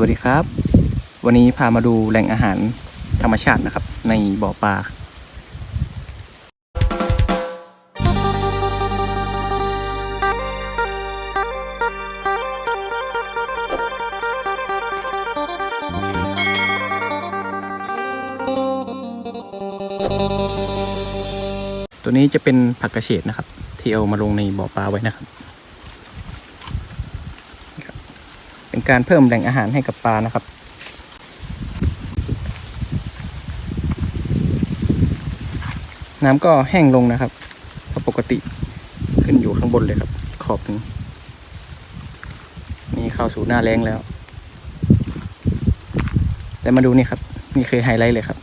วัสดีครับ วันนี้พามาดูแหล่งอาหารธรรมชาตินะครับ ในบ่อปลาตัวนี้จะเป็นผักกระเฉดนะครับ ที่เอามาลงในบ่อปลาไว้นะครับ เป็นการเพิ่มแหล่งอาหารให้กับปลานะครับ น้ำก็แห้งลงนะครับเพราะปกติขึ้นอยู่ข้างบนเลยครับ ขอบนึงนี่เข้าสู่หน้าแรงแล้ว แต่มาดูนี่ครับ นี่คือไฮไลท์เลยครับ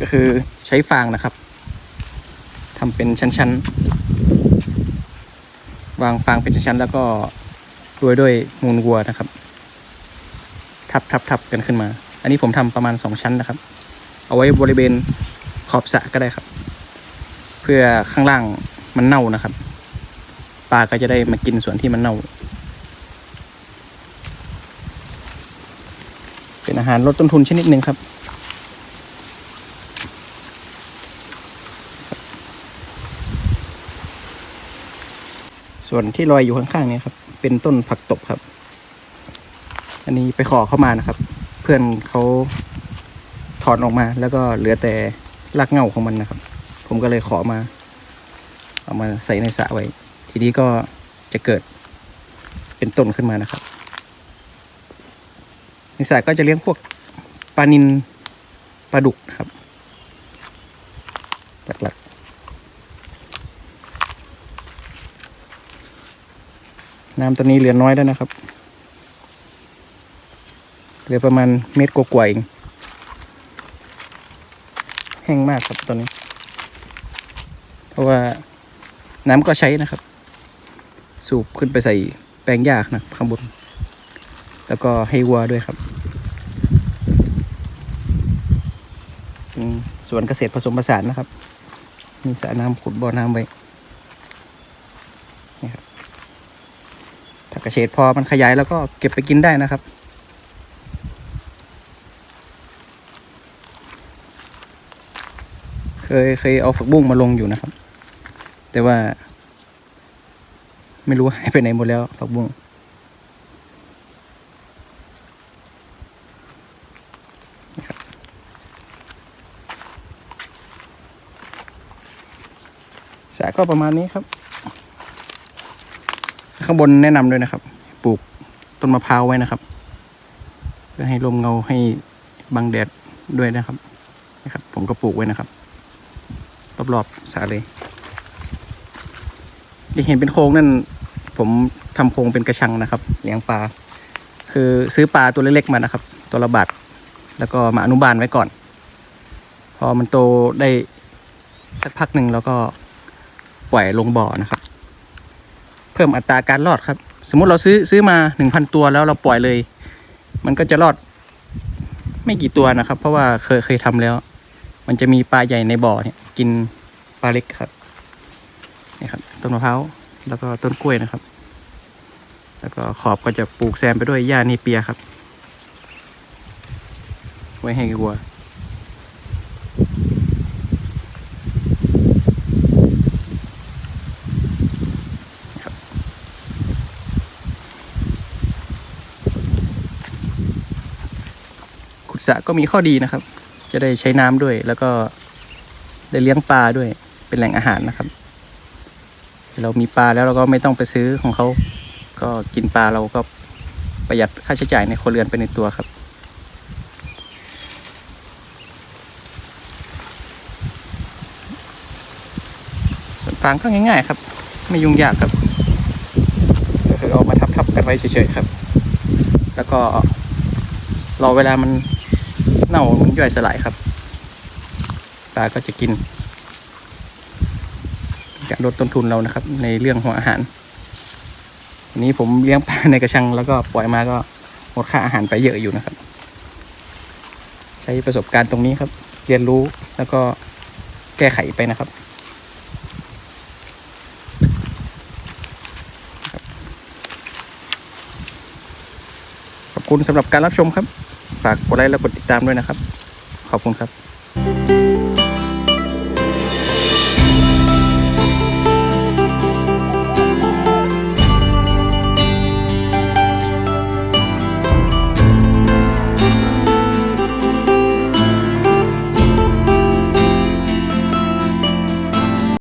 ก็คือใช้ฟางนะครับทำเป็นชั้นๆ วางฟางเป็นชั้นๆ แล้วก็ โรยด้วยมูลวัวนะครับ ทับทับทับกันขึ้นมา อันนี้ผมทำประมาณสองชั้นนะครับ เอาไว้บริเวณขอบสระก็ได้ครับ เพื่อข้างล่างมันเน่านะครับปลาก็จะได้มากินส่วนที่มันเน่า เป็นอาหารลดต้นทุนชนิดหนึ่งครับ ส่วนที่ลอยอยู่ข้างๆนี่ยครับ เป็นต้นผักตบครับ อันนี้ไปขอเข้ามานะครับ เพื่อนเขาถอนออกมา แล้วก็เหลือแต่รากเหง้าของมันนะครับ ผมก็เลยขอมา เอามาใส่ในสระไว้ ทีนี้ก็จะเกิดเป็นต้นขึ้นมานะครับ ในสระก็จะเลี้ยงพวกปลานินปลาดุกครับ หลักๆ น้ำตอนนี้เหลือน้อยแล้วนะครับ เหลือประมาณเม็ดกว่าๆเอง แห้งมากครับตอนนี้ เพราะว่าน้ำก็ใช้นะครับ สูบขึ้นไปใส่แปลงหญ้านะข้างบน แล้วก็ให้วัวด้วยครับเป็นสวนเกษตรผสมผสานนะครับ มีสระน้ำขุดบ่อน้ำไว้นี่ครับถ้า กระเฉดพอมันขยายแล้วก็เก็บไปกินได้นะครับ เคยเคยเอาผักบุ้งมาลงอยู่นะครับ แต่ว่า ไม่รู้หายไปไหนหมดแล้วผักบุ้งสระก็ประมาณนี้ครับ ข้างบนแนะนำด้วยนะครับ ปลูกต้นมะพร้าวไว้นะครับ เพื่อให้ลมเงาให้บังแดดด้วยนะครับนะครับ ผมก็ปลูกไว้นะครับ รอบๆสรเลยที่เห็นเป็นโครงนั่น ผมทำโครงเป็นกระชังนะครับเลี้ยงปลาคือซื้อปลาตัวเล็กๆมานะครับ ตัวละบาทแล้วก็มาอนุบาลไว้ก่อน พอมันโตได้สักพักหนึ่งแล้วก็ปล่อยลงบ่อนะครับ เพิ่มอัตราการรอดครับ สมมุติเราซื้อซื้อมาหนึ่งพันตัวแล้วเราปล่อยเลย มันก็จะรอดไม่กี่ตัวนะครับ เพราะว่าเคยเคยทำแล้ว มันจะมีปลาใหญ่ในบ่อเนี่ย กินปลาเล็กครับนี่ครับต้นมะพร้าวแล้วก็ต้นกล้วยนะครับ แล้วก็ขอบก็จะปลูกแซมไปด้วยหญ้านีเปียครับ ไว้ให้วัว สระก็มีข้อดีนะครับ จะได้ใช้น้ำด้วย แล้วก็ได้เลี้ยงปลาด้วย เป็นแหล่งอาหารนะครับ เรามีปลาแล้วเราก็ไม่ต้องไปซื้อของเขา ก็กินปลาเราก็ประหยัดค่าใช้จ่ายในครัวเรือนไปในตัวครับฟางก็ง่ายๆครับ ไม่ยุ่งยากครับก็คือเอามาทับๆกันไว้เฉยๆครับ แล้วก็รอเวลามัน เน่ามันย่อยสลายครับ ปลาก็จะกินการลดต้นทุนเรานะครับ ในเรื่องของอาหารอันนี้ผมเลี้ยงปลาในกระชังแล้วก็ปล่อยมาก็หมดค่าอาหารไปเยอะอยู่นะครับ ใช้ประสบการณ์ตรงนี้ครับ เรียนรู้แล้วก็แก้ไขไปนะครับนคุณสำหรับการรับชมครับ ฝากกดไลค์และกดติดตามด้วยนะครับ ขอบคุณครับ